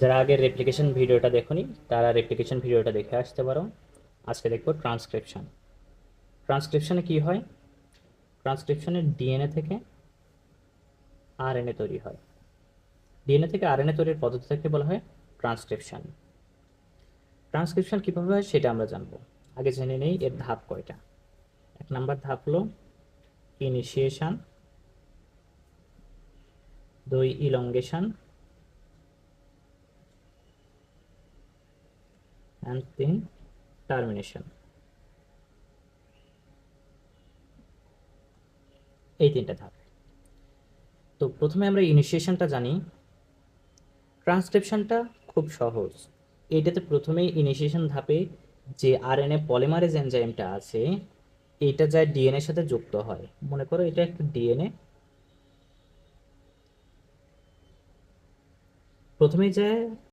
যারা আগের রেপ্লিকেশন ভিডিওটা দেখোনি, তারা রেপ্লিকেশন ভিডিওটা দেখে আসতে পারো। আজকে দেখব ট্রান্সক্রিপশন ট্রান্সক্রিপশনে কি হয়? ট্রান্সক্রিপশনের ডিএনএ থেকে আরএনএ তৈরি হয়। ডিএনএ থেকে আরএনএ তৈরির পদ্ধতি পদ্ধতিটাকে বলা হয় ট্রান্সক্রিপশন ট্রান্সক্রিপশন কীভাবে হয় সেটা আমরা জানব। আগে জেনে নেই, এর ধাপ কয়টা? এক নাম্বার ধাপ হলো ইনিশিয়েশন দুই ইলঙ্গেশন অ্যান্ড তিন টার্মিনেশন এই তিনটা ধাপ। তো প্রথমে আমরা ইনিশিয়েশনটা জানি। ট্রান্সক্রিপশনটা খুব সহজ। এইটাতে প্রথমেই ইনিশিয়েশন ধাপে যে আরএনএ পলিমারেজ এনজাইমটা আছে, এইটা যায় ডিএনএর সাথে যুক্ত হয়। মনে করো এটা একটা ডিএনএ প্রথমেই যায়